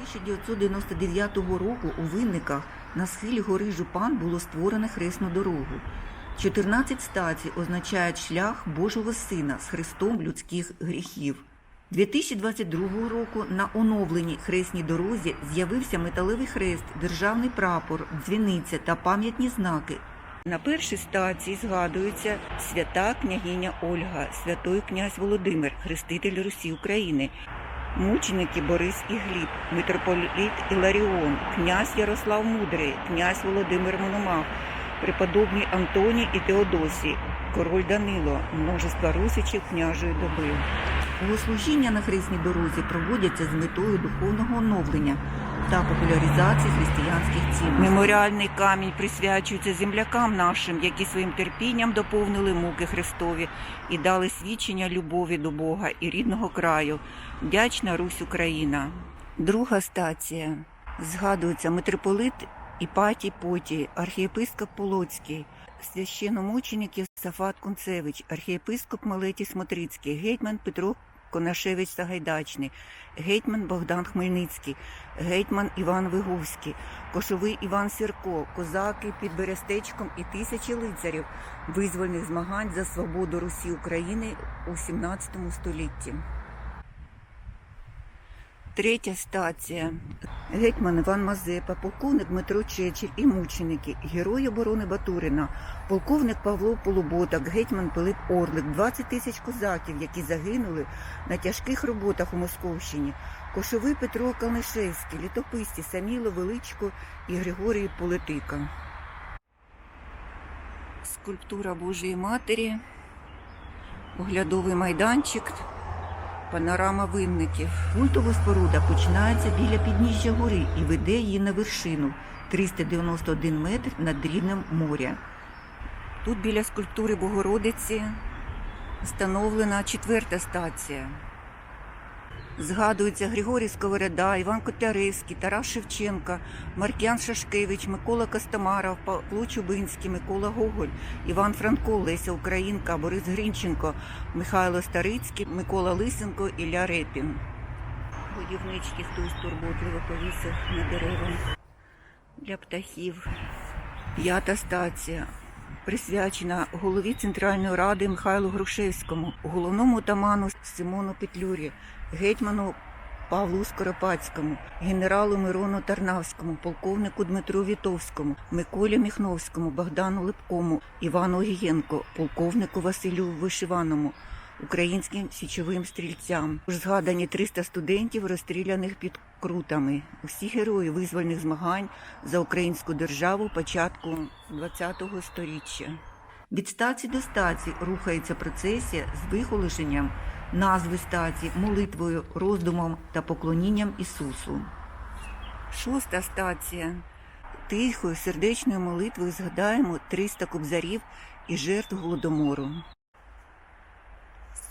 1999 року у Винниках на схилі гори Жупан було створено хресну дорогу. 14 стацій означають шлях Божого Сина з хрестом людських гріхів. 2022 року на оновленій хресній дорозі з'явився металевий хрест, державний прапор, дзвіниця та пам'ятні знаки. На першій стації згадується свята княгиня Ольга, святой князь Володимир, хреститель Русі України, мученики Борис і Гліб, митрополіт Іларіон, князь Ярослав Мудрий, князь Володимир Мономах, преподобні Антоній і Теодосій, король Данило, множество русичів княжої доби. Богослужіння на хресній дорозі проводяться з метою духовного оновлення та популяризації християнських цінностей. Меморіальний камінь присвячується землякам нашим, які своїм терпінням доповнили муки Христові і дали свідчення любові до Бога і рідного краю. Вдячна Русь Україна. Друга стація. Згадується митрополит Іпатій Потій, архієпископ Полоцький, священомученик Сафат Кунцевич, архієпископ Милетій Смотрицький, гетьман Петро Конашевич Сагайдачний, гетьман Богдан Хмельницький, гетьман Іван Вигувський, кошовий Іван Сірко, козаки під Берестечком і тисячі лицарів визвольних змагань за свободу Русі України у 17 столітті. Третя стація. Гетьман Іван Мазепа, полковник Дмитро Чечіль і мученики, герой оборони Батурина, полковник Павло Полуботак, гетьман Пилип Орлик, 20 тисяч козаків, які загинули на тяжких роботах у Московщині, Кошовий Петро Калнишевський, літописці Саміло Величко і Григорій Полетика. Скульптура Божої Матері, оглядовий майданчик, Панорама винників. Культова споруда починається біля підніжжя гори і веде її на вершину 391 метр над рівнем моря. Тут біля скульптури Богородиці встановлена четверта стація. Згадуються Григорій Сковорода, Іван Котляревський, Тарас Шевченка, Маркіян Шашкевич, Микола Костомаров, Павло Чубинський, Микола Гоголь, Іван Франко, Леся Українка, Борис Гринченко, Михайло Старицький, Микола Лисенко, Ілля Репін. Будівнички хтось турботливо повісив на дерева для птахів. П'ята стація присвячена голові Центральної ради Михайлу Грушевському, головному отаману Симону Петлюрі, гетьману Павлу Скоропадському, генералу Мирону Тарнавському, полковнику Дмитру Вітовському, Миколі Міхновському, Богдану Липкому, Івану Огієнко, полковнику Василю Вишиваному, українським січовим стрільцям. Уж згадані 300 студентів, розстріляних під крутами. Усі герої визвольних змагань за українську державу початку ХХ століття. Від стації до стації рухається процесія з вихолошенням назви стації, молитвою, роздумом та поклонінням Ісусу. Шоста стація. Тихою сердечною молитвою згадаємо 300 кобзарів і жертв голодомору.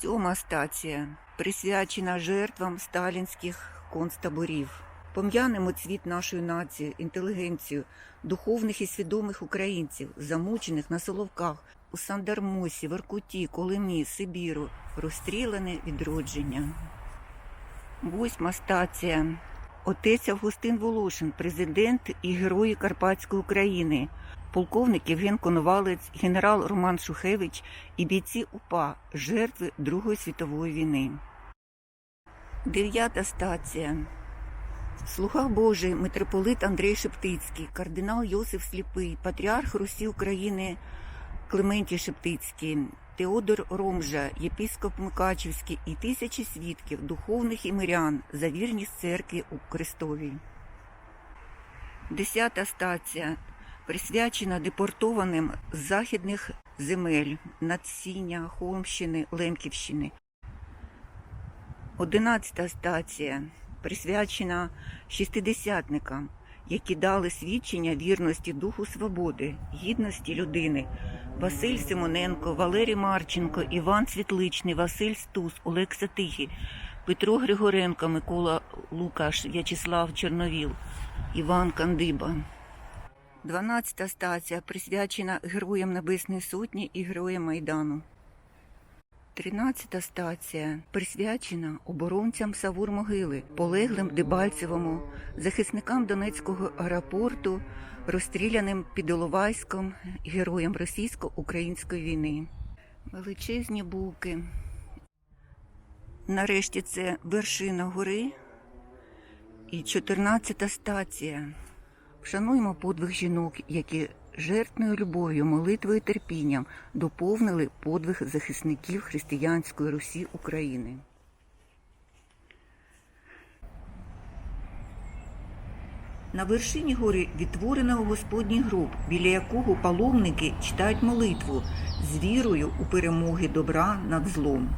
Сьома стація присвячена жертвам сталінських концтаборів. Пом'янемо цвіт нашої нації, інтелігенцію, духовних і свідомих українців, замучених на Соловках, у Сандармосі, Воркуті, Колимі, Сибіру, розстріляне відродження. Восьма стація. Отець Августин Волошин, президент і герої Карпатської України, полковник Євген Коновалець, генерал Роман Шухевич і бійці УПА, жертви Другої світової війни. Дев'ята стація. Слуга Божий, митрополит Андрей Шептицький, кардинал Йосиф Сліпий, патріарх Русі України Клементій Шептицький, Теодор Ромжа, єпископ Мукачівський і тисячі свідків, духовних і мирян за вірність церкві у Христовій. Десята стація присвячена депортованим з західних земель Надсіння, Холмщини, Лемківщини. Одинадцята стація присвячена шістидесятникам, які дали свідчення вірності духу свободи, гідності людини. Василь Симоненко, Валерій Марченко, Іван Світличний, Василь Стус, Олег Сатихі, Петро Григоренко, Микола Лукаш, В'ячеслав Чорновіл, Іван Кандиба. Дванадцята стація присвячена Героям Небесної Сотні і Героям Майдану. Тринадцята стація присвячена оборонцям Савур могили, полеглим Дебальцевому, захисникам Донецького аеропорту, розстріляним під Іловайськом, героям російсько-української війни. Величезні буки. Нарешті це вершина гори і 14-та стація. Вшануємо подвиг жінок, які жертвною любов'ю, молитвою терпінням доповнили подвиг захисників християнської Русі України. На вершині гори відтворено Господній гроб, біля якого паломники читають молитву з вірою у перемоги добра над злом.